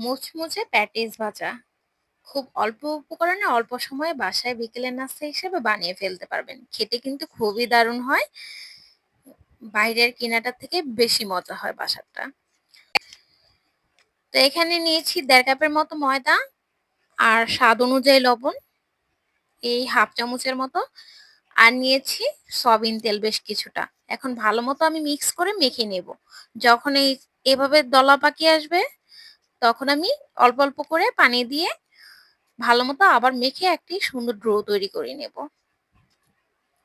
মুচমুচে প্যাটিস ভাজা। খুব অল্প উপকরণে অল্প সময়ে বাসায় বিকেলের নাস্তা হিসেবে বানিয়ে ফেলতে পারবেন। খেতে কিন্তু খুবই দারুণ হয়। বাইরের কেনাটার থেকে বেশি মজা হয় বাসারটা। তো এখানে নিয়েছি দেড় কাপের মতো ময়দা আর স্বাদ অনুযায়ী লবণ, এই হাফ চামচের মতো। আর নিয়েছি সয়াবিন তেল বেশ কিছুটা। এখন ভালো মতো আমি মিক্স করে মেখে নেব। যখন এই, এভাবে দলা পাকিয়ে আসবে তখন আমি অল্প অল্প করে পানি দিয়ে ভালো মতো আবার মেখে একটি সুন্দর ড্রো তৈরি করে নেব।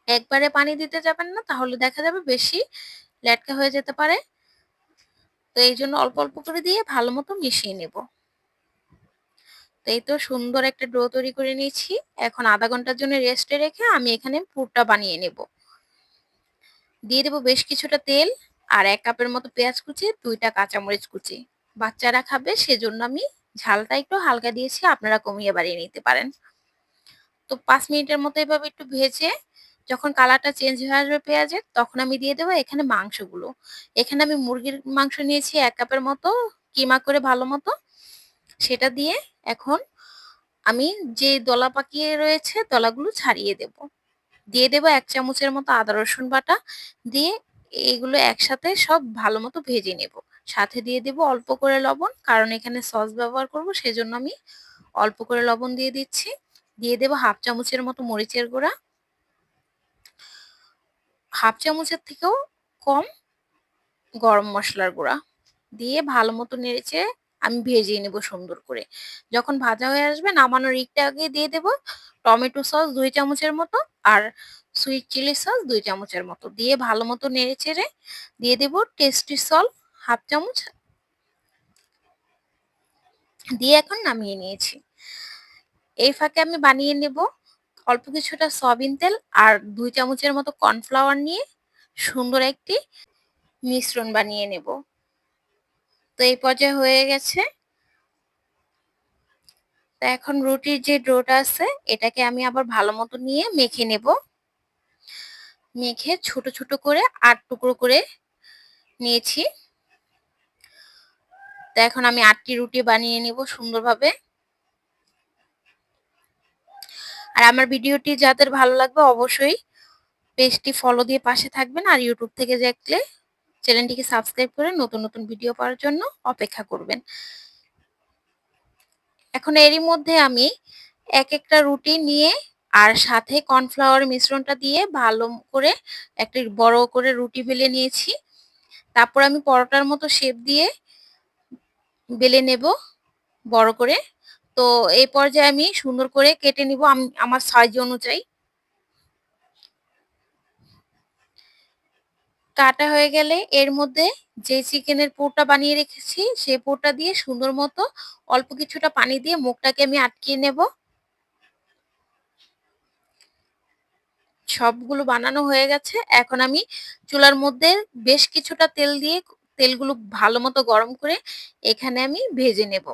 একবারে পানি দিতে যাবেন না, তাহলে দেখা যাবে বেশি ল্যাটকা হয়ে যেতে পারে। তো এই জন্য অল্প অল্প করে দিয়ে ভালো মতো মিশিয়ে নেব। তো এই তো সুন্দর একটা ডো তৈরি করে নিয়েছি। এখন আধা ঘণ্টার জন্য রেস্টে রেখে আমি এখানে পুরটা বানিয়ে নেব। দিয়ে দেবো বেশ কিছুটা তেল আর এক কাপের মতো পেঁয়াজ কুচি, দুইটা কাঁচামরিচ কুচি। বাচ্চারা খাবে, সেজন্য আমি ঝালটা একটু হালকা দিয়েছি, আপনারা কমিয়ে বাড়িয়ে নিতে পারেন। তো পাঁচ মিনিটের মতো এভাবে একটু ভেজে যখন কালারটা চেঞ্জ হয়ে আসবে পেঁয়াজের, তখন আমি দিয়ে দেবো এখানে মাংসগুলো। এখানে আমি মুরগির মাংস নিয়েছি এক কাপের মতো, কিমা করে ভালো মতো। সেটা দিয়ে এখন আমি যে দলা পাকিয়ে রয়েছে দলাগুলো ছাড়িয়ে দেব। দিয়ে দেবো এক চামচের মতো আদা রসুন বাটা, দিয়ে এগুলো একসাথে সব ভালো মতো ভেজে নেব। সাথে দিয়ে দেব অল্প করে লবণ, কারণ এখানে সস ব্যবহার করব, সেজন্য আমি অল্প করে লবণ দিয়ে দিচ্ছি। দিয়ে দেব হাফ চামচের মতো মরিচের গুঁড়া। হাফ চামচের থেকেও কম গরম মশলার গুঁড়া। দিয়ে ভালো মতো নেড়েচে আমি ভেজে নেব সুন্দর করে। যখন ভাজা হয়ে আসবে, নামানোর একটু আগে দিয়ে দেব টমেটো সস দুই চামচের মতো আর সুইট চিলি সস দুই চামচের মতো। দিয়ে ভালো মতো নেড়ে চেড়ে দিয়ে দেব টেস্টি সল হাফ চামচ দিয়ে এখন নামিয়ে নিয়েছি। এই ফাঁকে আমি বানিয়ে নেব অল্প কিছুটা সয়াবিন তেল আর দুই চামচের মতো কর্নফ্লাওয়ার নিয়ে সুন্দর একটি মিশ্রণ বানিয়ে নেব। তো এই পর্যায়ে হয়ে গেছে। তা এখন রুটির যে ডোটা আছে, এটাকে আমি আবার ভালো মতো নিয়ে মেখে নেব। মেখে ছোট ছোট করে আট টুকরো করে নিয়েছি। তো এখন আমি আটটি রুটি বানিয়ে নিব সুন্দরভাবে। আর আমার ভিডিওটি যাদের ভালো লাগবে অবশ্যই পেজটি ফলো দিয়ে পাশে থাকবেন আর ইউটিউব থেকে দেখলে চ্যানেলটিকে সাবস্ক্রাইব করে নতুন নতুন ভিডিও পাওয়ার জন্য অপেক্ষা করবেন। এখন এরই মধ্যে আমি এক একটা রুটি নিয়ে আর সাথে কর্নফ্লাওয়ার মিশ্রণটা দিয়ে ভালো করে একটি বড় করে রুটি বেলে নিয়েছি। তারপর আমি পরোটার মতো শেপ দিয়ে বেলে নেব, বড় করে। তো এই পর্যায়ে আমি সুন্দর করে কেটে নিব আমার সাইজ অনুযায়ী। কাটা হয়ে গেলে এর মধ্যে যে চিকেনের পোরটা বানিয়ে রেখেছি সেই পোরটা দিয়ে সুন্দর মতো অল্প কিছুটা পানি দিয়ে মুখটাকে আমি আটকিয়ে নেব। সবগুলো বানানো হয়ে গেছে। এখন আমি চুলার মধ্যে বেশ কিছুটা তেল দিয়ে তেলগুলো ভালো মতো গরম করে এখানে আমি ভেজে নেব।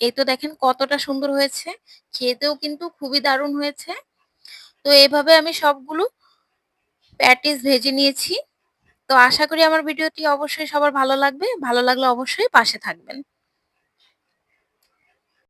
এই তো দেখেন কতটা সুন্দর হয়েছে। খেতেও কিন্তু খুবই দারুণ হয়েছে। তো এভাবে আমি সবগুলো প্যাটিস ভেজে নিয়েছি। তো আশা করি আমার ভিডিওটি অবশ্যই সবার ভালো লাগবে। ভালো লাগলে অবশ্যই পাশে থাকবেন।